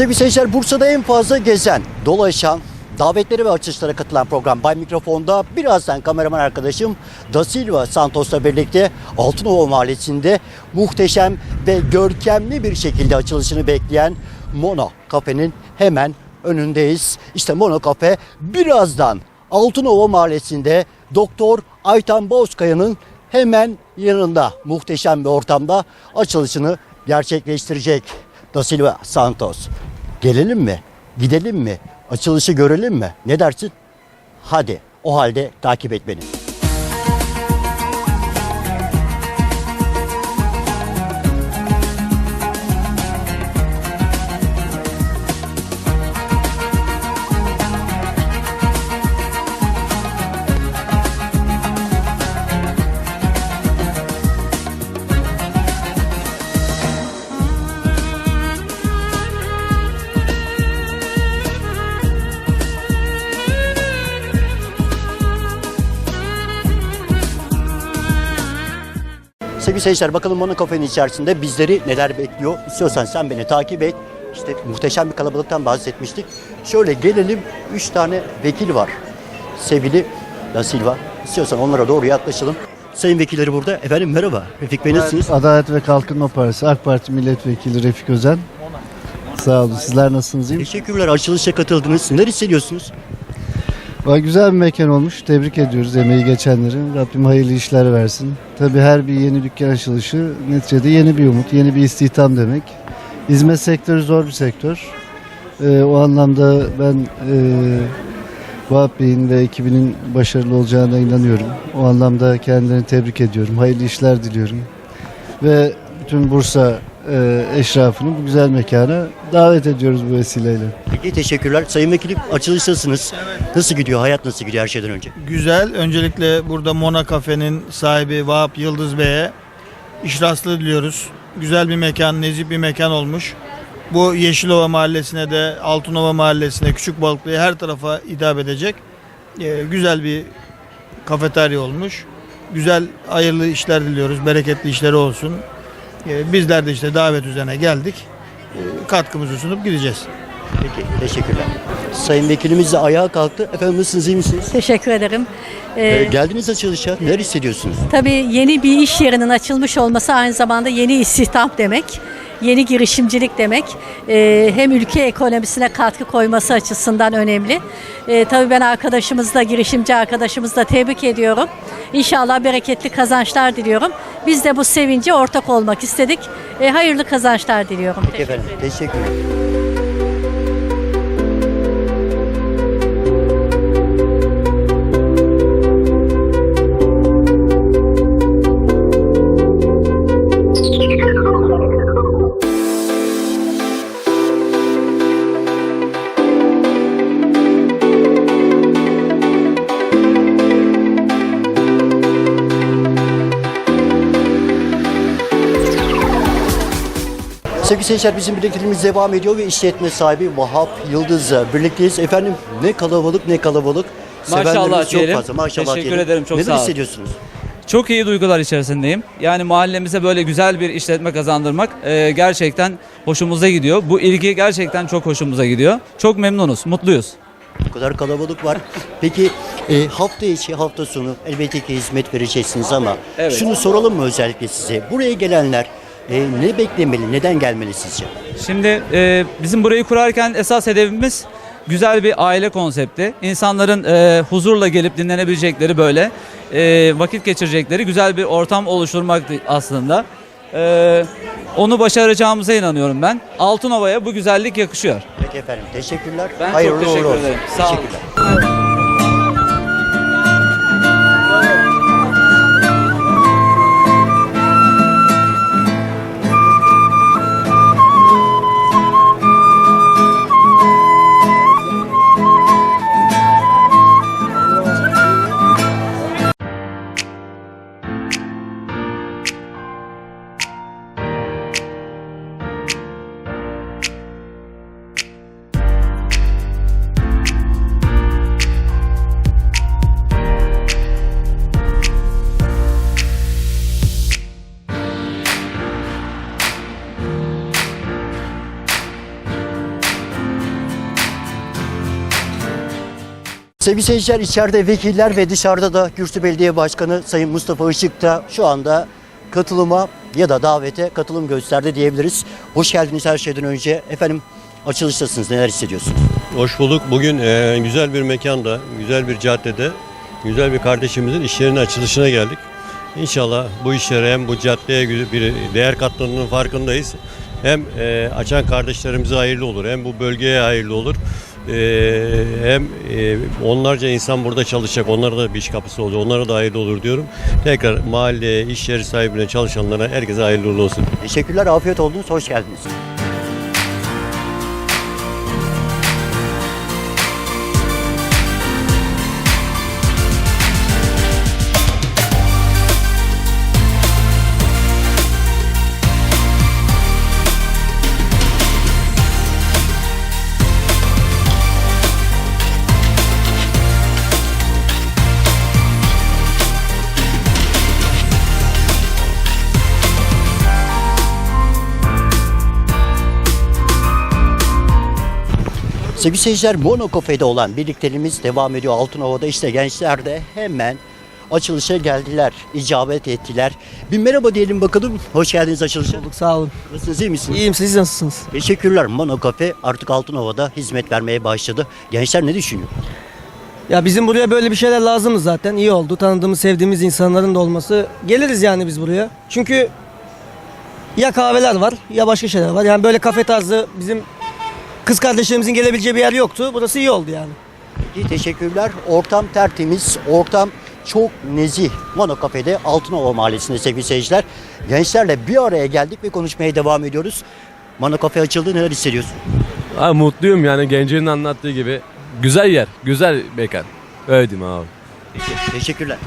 Sevgili seyirciler Bursa'da en fazla gezen, dolaşan, davetlere ve açılışlara katılan program Bay Mikrofon'da birazdan kameraman arkadaşım Da Silva Santos'la birlikte Altınova Mahallesi'nde muhteşem ve görkemli bir şekilde açılışını bekleyen Mono Kafe'nin hemen önündeyiz. İşte Mono Kafe birazdan Altınova Mahallesi'nde Doktor Aytan Bozkaya'nın hemen yanında muhteşem bir ortamda açılışını gerçekleştirecek. Da Silva Santos. Gelelim mi? Gidelim mi? Açılışı görelim mi? Ne dersin? Hadi o halde takip et beni. Sevgili seyirciler bakalım Mono Kafe'nin içerisinde bizleri neler bekliyor? İstiyorsan sen beni takip et. İşte muhteşem bir kalabalıktan bahsetmiştik. Şöyle gelelim. Üç tane vekil var. Sevgili Da Silva. İstiyorsan onlara doğru yaklaşalım. Sayın vekilleri burada. Efendim merhaba. Refik Bey nasılsınız? Adalet ve Kalkınma Partisi AK Parti Milletvekili Refik Özen. Sağ olun. Sizler nasılsınız? iyi misiniz? Teşekkürler. Açılışa katıldınız. Neler hissediyorsunuz? Vay, Güzel bir mekan olmuş. Tebrik ediyoruz emeği geçenleri. Rabbim hayırlı işler versin. Tabii her bir yeni dükkan açılışı neticede yeni bir umut, yeni bir istihdam demek. Hizmet sektörü zor bir sektör. Ee, o anlamda ben e, Vahap Bey'in ve ekibinin başarılı olacağına inanıyorum. O anlamda kendilerini tebrik ediyorum. Hayırlı işler diliyorum. Ve bütün Bursa e, eşrafını bu güzel mekana davet ediyoruz bu vesileyle. Peki teşekkürler. Sayın vekilim açılıştasınız. Nasıl gidiyor? Hayat nasıl gidiyor her şeyden önce? Güzel. Öncelikle burada Mona Kafe'nin sahibi Vahap Yıldız Bey'e işraslı diliyoruz. Güzel bir mekan, nezih bir mekan olmuş. Bu Yeşilova Mahallesi'ne de, Altınova Mahallesi'ne, Küçük Balıklı'ya her tarafa hitap edecek. Ee, güzel bir kafeterya olmuş. Güzel, hayırlı işler diliyoruz. Bereketli işleri olsun. Ee, bizler de işte davet üzerine geldik. Ee, katkımızı sunup gideceğiz. Peki teşekkürler. Sayın vekilimiz de ayağa kalktı. Efendim nasılsınız? iyi misiniz? Teşekkür ederim. Ee, Ee, geldiniz açılışa. Neler hissediyorsunuz? tabii yeni bir iş yerinin açılmış olması aynı zamanda yeni istihdam demek. Yeni girişimcilik demek. Ee, hem ülke ekonomisine katkı koyması açısından önemli. Ee, tabii ben arkadaşımızla, girişimci arkadaşımızla tebrik ediyorum. İnşallah bereketli kazançlar diliyorum. Biz de bu sevince ortak olmak istedik. Ee, hayırlı kazançlar diliyorum. Peki efendim. Teşekkürler. Sevgili seyirciler bizim birlikteliğimiz devam ediyor ve işletme sahibi Vahap Yıldız'la birlikteyiz. Efendim ne kalabalık ne kalabalık. Maşallah Sevenlerimiz çok diyelim. fazla. Maşallah Teşekkür diyelim. ederim, çok Neler sağ olun. hissediyorsunuz? Çok iyi duygular içerisindeyim. Yani mahallemize böyle güzel bir işletme kazandırmak e, gerçekten hoşumuza gidiyor. Bu ilgi gerçekten çok hoşumuza gidiyor. Çok memnunuz, mutluyuz. Bu kadar kalabalık var. Peki e, hafta içi hafta sonu elbette ki hizmet vereceksiniz ama Evet. şunu soralım mı özellikle size? Buraya gelenler e, ne beklemeli, neden gelmeli sizce? Şimdi e, bizim burayı kurarken esas hedefimiz güzel bir aile konsepti. İnsanların e, huzurla gelip dinlenebilecekleri böyle e, vakit geçirecekleri güzel bir ortam oluşturmaktı aslında. E, onu başaracağımıza inanıyorum ben. Altınova'ya bu güzellik yakışıyor. Peki efendim teşekkürler. Ben çok Hayırlı uğurlu teşekkür olsun. ederim. Sağ olun. Teşekkürler. Sevgili seyirciler içeride vekiller ve dışarıda da Gürsü Belediye Başkanı Sayın Mustafa Işık da şu anda katılıma ya da davete katılım gösterdi diyebiliriz. Hoş geldiniz her şeyden önce. Efendim açılıştasınız neler hissediyorsunuz? Hoş bulduk. Bugün e, güzel bir mekanda, güzel bir caddede, güzel bir kardeşimizin iş yerinin açılışına geldik. İnşallah bu işlere hem bu caddeye bir değer katlandığının farkındayız. Hem e, açan kardeşlerimize hayırlı olur, hem bu bölgeye hayırlı olur. E, hem e, onlarca insan burada çalışacak, onlara da bir iş kapısı olacak, onlara da hayırlı olur diyorum. Tekrar mahalleye, iş yeri sahibine, çalışanlara herkese hayırlı olsun. Teşekkürler, afiyet oldunuz, hoş geldiniz. Sevgili seyirciler Mono Cafe'de olan birlikteliğimiz devam ediyor. Altınova'da işte gençler de hemen açılışa geldiler, icabet ettiler. Bir merhaba diyelim bakalım. Hoş geldiniz açılışa. Sağ olun. Nasılsınız, iyi misiniz? İyiyim siz nasılsınız? Teşekkürler. Mono Cafe artık Altınova'da hizmet vermeye başladı. Gençler ne düşünüyor? Ya bizim buraya böyle bir şeyler lazımız zaten. İyi oldu. Tanıdığımız, sevdiğimiz insanların da olması. Geliriz yani biz buraya. Çünkü ya kahveler var ya başka şeyler var. Yani böyle kafe tarzı bizim kız kardeşlerimizin gelebileceği bir yer yoktu. Burası iyi oldu yani. Peki, teşekkürler. Ortam tertemiz, ortam çok nezih. Mono Cafe'de Altınova Mahallesi'nde sevgili seyirciler. Gençlerle bir araya geldik ve konuşmaya devam ediyoruz. Mono Cafe açıldı neler hissediyorsun? Abi mutluyum yani Gencer'in anlattığı gibi. Güzel yer, güzel mekan. Öyle diyeyim abi. Peki, teşekkürler.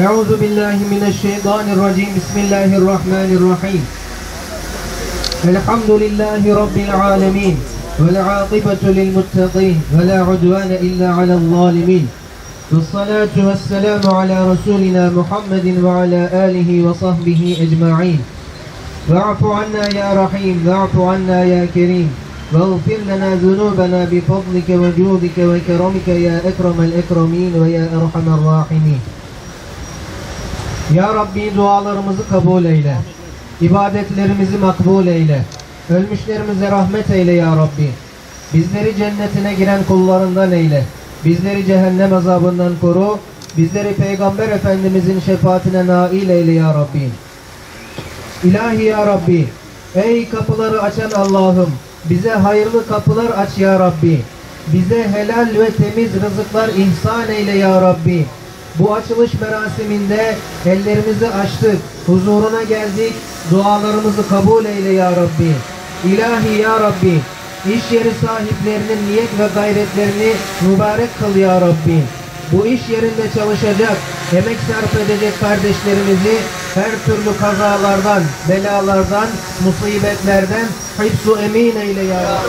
أعوذ بالله من الشيطان الرجيم. بسم الله الرحمن الرحيم. الحمد لله رب العالمين والعاقبة للمتقين ولا عدوان إلا على الظالمين. والصلاة والسلام على رسولنا محمد وعلى آله وصحبه أجمعين. واعف عنا يا رحيم واعف عنا يا كريم. واغفر لنا ذنوبنا بفضلك وجودك وكرمك يا أكرم الأكرمين ويا أرحم الراحمين. Ya Rabbi dualarımızı kabul eyle. İbadetlerimizi makbul eyle. Ölmüşlerimize rahmet eyle ya Rabbi. Bizleri cennetine giren kullarından eyle. Bizleri cehennem azabından koru. Bizleri Peygamber Efendimizin şefaatine nail eyle ya Rabbi. İlahi ya Rabbi, ey kapıları açan Allah'ım, bize hayırlı kapılar aç ya Rabbi. Bize helal ve temiz rızıklar ihsan eyle ya Rabbi. Bu açılış merasiminde ellerimizi açtık, huzuruna geldik, dualarımızı kabul eyle ya Rabbi. İlahi ya Rabbi, iş yeri sahiplerinin niyet ve gayretlerini mübarek kıl ya Rabbi. Bu iş yerinde çalışacak, emek sarf edecek kardeşlerimizi her türlü kazalardan, belalardan, musibetlerden hıfzu emin eyle ya Rabbi.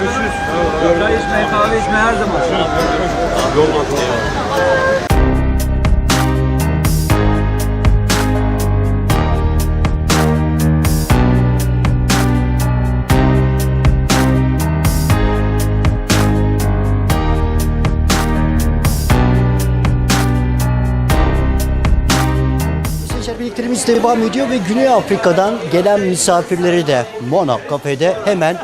Çay içmeye, kahve içmeye her zaman. Gençler birliklerimiz devam ediyor ve Güney Afrika'dan gelen misafirleri de Mona Kafe'de hemen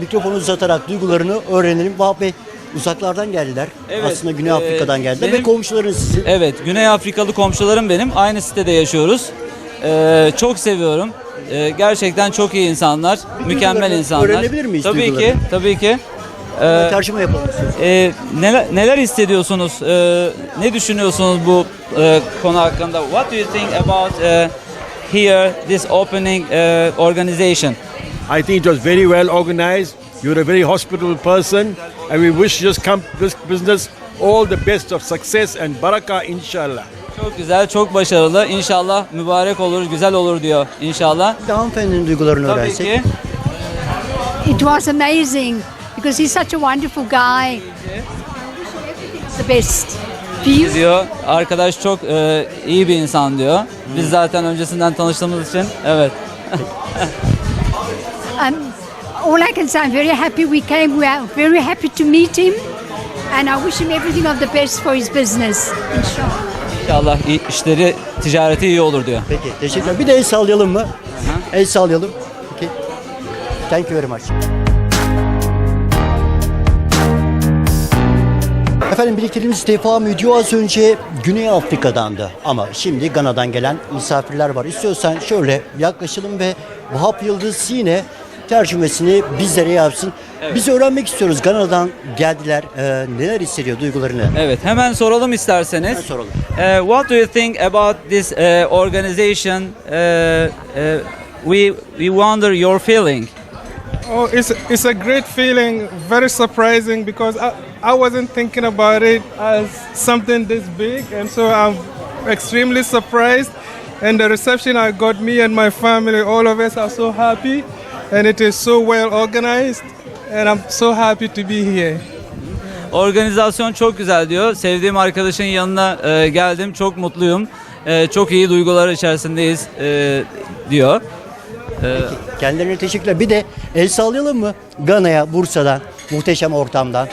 mikrofonu uzatarak duygularını öğrenelim. Vahap Bey uzaklardan geldiler. Evet, Aslında Güney e, Afrika'dan geldiler ve benim- komşuların sizin. Evet, Güney Afrikalı komşularım benim. Aynı sitede yaşıyoruz. Ee, çok seviyorum. Ee, gerçekten çok iyi insanlar, mükemmel duygularını insanlar. öğrenebilir miyiz Tabii ki, tabii ki. Ee, Tercüme yapalım e, neler, neler hissediyorsunuz? Ee, ne düşünüyorsunuz bu e, konu hakkında? What do you think about e, here this opening e, organization? I think it was very well organized. You're a very hospitable person, and we wish this, this business all the best of success and barakah, inshallah. Çok güzel, çok başarılı. İnşallah mübarek olur, güzel olur diyor inşallah. Bir de hanımefendinin duygularını Tabii öğrensek. ki. It was amazing because he's such a wonderful guy. The best. Diyor. Arkadaş çok e, iyi bir insan diyor. Biz zaten öncesinden tanıştığımız için evet. Um, all I can say, I'm very happy we came. We are very happy to meet him. And I wish him everything of the best for his business. Inshallah. İnşallah iyi- işleri, ticareti iyi olur diyor. Peki teşekkürler. Bir de el sallayalım mı? El sallayalım. Peki. Thank you very much. Efendim birliklerimiz devam ediyor. Az önce Güney Afrika'dandı ama şimdi Gana'dan gelen misafirler var. İstiyorsan şöyle yaklaşalım ve Vahap Yıldız yine tercümesini bizlere yapsın. Biz öğrenmek istiyoruz. Gana'dan geldiler. Ee, neler hissediyor duygularını? Evet hemen soralım isterseniz. Hemen soralım. Eh, what do you think about this eh, organization? Eh, eh, we we wonder your feeling. Oh, it's it's a great feeling, very surprising because I, I wasn't thinking about it as something this big, and so I'm extremely surprised. And the reception I got, me and my family, all of us are so happy, and it is so well organized, and I'm so happy to be here. Organizasyon çok güzel diyor. Sevdiğim arkadaşın yanına eh, geldim. Çok mutluyum. Eh, çok iyi duygular içerisindeyiz eh, diyor. Kendilerine teşekkürler. Bir de el sallayalım mı? Gana'ya, Bursa'dan, muhteşem ortamdan.